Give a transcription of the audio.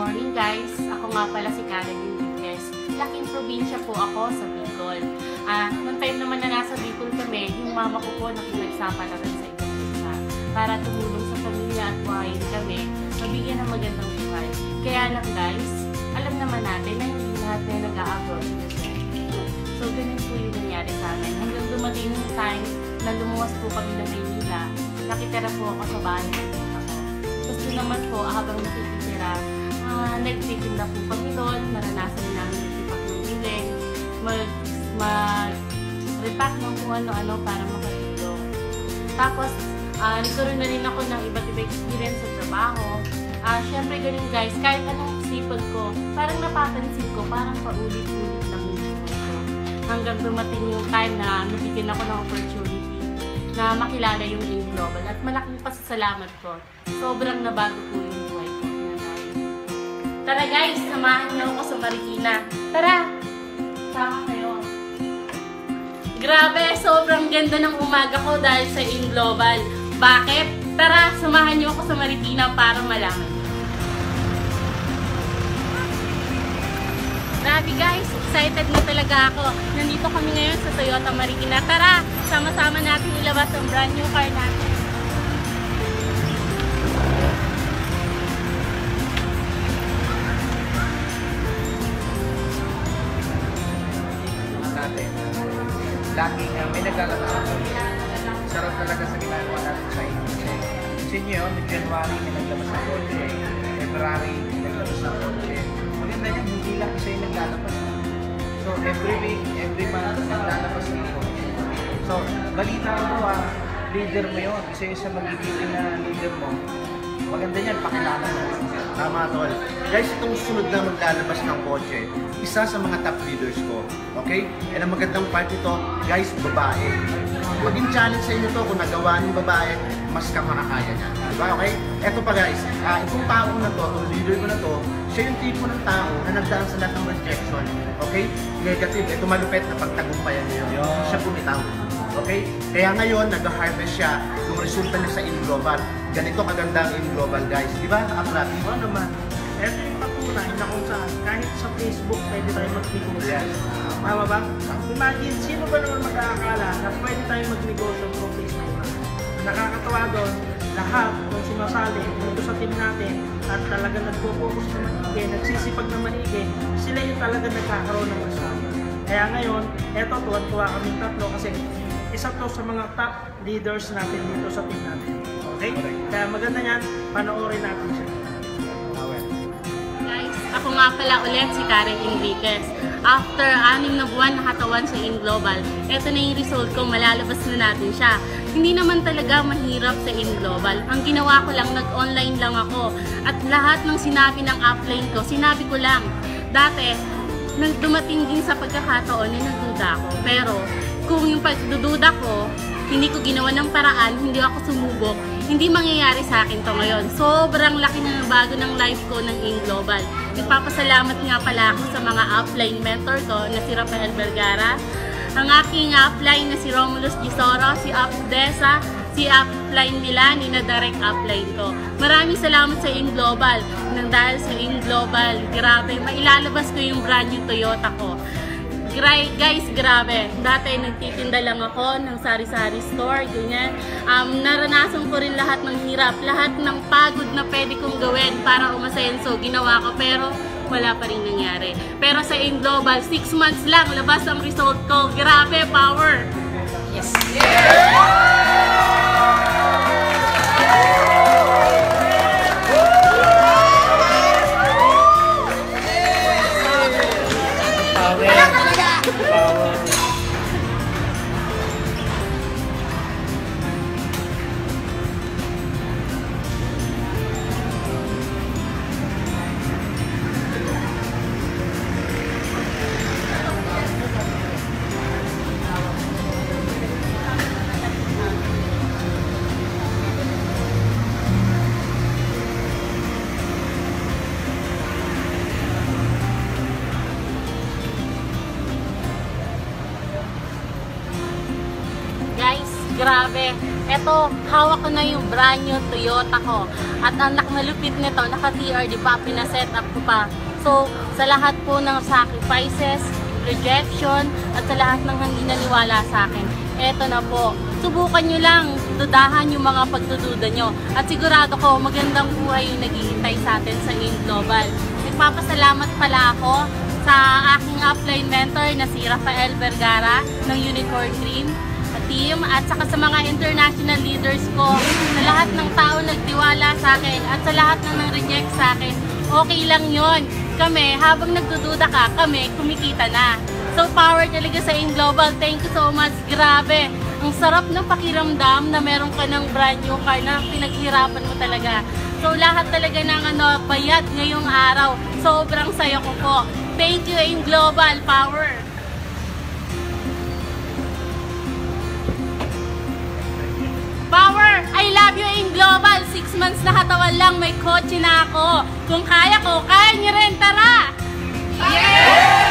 morning guys! Ako nga pala si Karen Enriquez. Laking probinsya po ako sa Bicol. Ah, noong time naman na nasa Bicol kami, yung mama ko po nakipagsapalaran sa ibang para tumulong sa pamilya at buhayin kami, mabigyan ng magandang buhay. Kaya lang guys, alam naman natin na hindi lahat na nag-a-abroad So, ganun po yung nangyari sa amin. Hanggang dumating yung time na lumuwas po kami ng Maynila, nakitira po ako sa bahay ng tita ko. Tapos doon naman po, habang nakikitira, uh, nagtitinda po kami doon, naranasan namin nagtipak ng biling, mag, mag repack ng kung ano-ano para makatulong. Tapos, uh, nagkaroon na rin ako ng iba't iba experience sa trabaho. Uh, Siyempre, ganun guys, kahit anong sipag ko, parang napapansin ko, parang paulit-ulit yung ko. Hanggang dumating yung time na nabigyan ako ng opportunity na makilala yung In Global. At malaking pasasalamat ko. Sobrang nabago po yung. Tara guys, samahan niyo ako sa Marikina. Tara! Sama kayo. Grabe, sobrang ganda ng umaga ko dahil sa In Global. Bakit? Tara, samahan niyo ako sa Marikina para malaman. Grabe guys, excited na talaga ako. Nandito kami ngayon sa Toyota Marikina. Tara, sama-sama natin ilabas ang brand new car natin. Natin. Laging uh, may naglalabas ako. Sarap talaga sa ginagawa natin sa inyo. Kasi nyo, January may naglabas ng kotse, February may naglabas ng kotse. Maganda yan, hindi lang isa yung naglalabas. So, every week, every month, naglalabas ng kotse. So, balita ko ah, leader mo yun. Isa yung sa magiging na leader mo. Maganda yan, pakilala mo. Tama, Tol. Guys, itong sunod na maglalabas ng kotse, isa sa mga top leaders ko. Okay? And ang magandang part nito, guys, babae. Maging challenge sa inyo to kung nagawa ng babae, mas ka makakaya niya. Diba? Okay? Eto pa guys, uh, itong tao na to, itong leader ko na to, siya yung tipo ng tao na nagdaan sa lahat ng rejection. Okay? Negative. Ito malupit na pagtagumpayan niya. Siya bumitaw. Okay? Kaya ngayon, nag-harvest siya yung resulta niya sa In-Global. Ganito kaganda ang In-Global, guys. Di ba, Akrat? Oo naman. Ito yung patunay na kung saan kahit sa Facebook pwede tayo mag-negosyo. Yes. Tama ba? Imagine, sino ba naman mag-aakala na pwede tayo mag-negosyo through Facebook nakakatawa doon, lahat ng sumasali dito sa team natin at talaga nagpo-focus na maigi, nagsisipag na maigi, sila yung talaga nagkakaroon ng resulta. Kaya ngayon, eto, tuwan-tuwa kami tatlo kasi isa to sa mga top leaders natin dito sa team natin. Okay? Kaya maganda yan, panoorin natin siya. Guys, ako nga pala ulit si Karen Enriquez. After anim na buwan nakatawan sa In Global, eto na yung result ko, malalabas na natin siya. Hindi naman talaga mahirap sa In Global. Ang ginawa ko lang, nag-online lang ako. At lahat ng sinabi ng upline ko, sinabi ko lang. Dati, nang dumating din sa pagkakataon na nagduda ako. Pero, kung yung pagdududa ko, hindi ko ginawa ng paraan, hindi ako sumubok, hindi mangyayari sa akin to ngayon. Sobrang laki na bago ng life ko ng In Global. Nagpapasalamat nga pala ako sa mga upline mentor ko na si Rafael Vergara, ang aking upline na si Romulus Gisoro, si Updesa, si upline nila, ni na direct upline ko. Maraming salamat sa In Global. Nang dahil sa In Global, grabe, mailalabas ko yung brand new Toyota ko. Gra- guys, grabe. Dati nagtitinda lang ako ng sari-sari store, ganyan. Um, naranasan ko rin lahat ng hirap, lahat ng pagod na pwede kong gawin para umasenso. Ginawa ko, pero wala pa rin nangyari. Pero sa In Global, 6 months lang, labas ang result ko. Grabe, power! Grabe. Eto, hawak ko na yung brand new Toyota ko. At ang nakalupit nito, naka-TRD pa, pinaset up ko pa. So, sa lahat po ng sacrifices, rejection, at sa lahat ng hindi naniwala sa akin, eto na po. Subukan nyo lang, dudahan yung mga pagdududa nyo. At sigurado ko, magandang buhay yung naghihintay sa atin sa AIM Global. Nagpapasalamat pala ako sa aking upline mentor na si Rafael Vergara ng Unicorn Dream team at saka sa mga international leaders ko, sa lahat ng tao nagtiwala sa akin at sa lahat ng nang-reject sa akin, okay lang yon. Kami, habang nagdududa ka, kami, kumikita na. So, power talaga sa In Global. Thank you so much. Grabe. Ang sarap ng pakiramdam na meron ka ng brand new car na pinaghirapan mo talaga. So, lahat talaga ng ano, bayad ngayong araw. Sobrang saya ko po. Thank you, In Global Power. Lang, may kotse na ako. Kung kaya ko, kaya ni Rentara! Yes!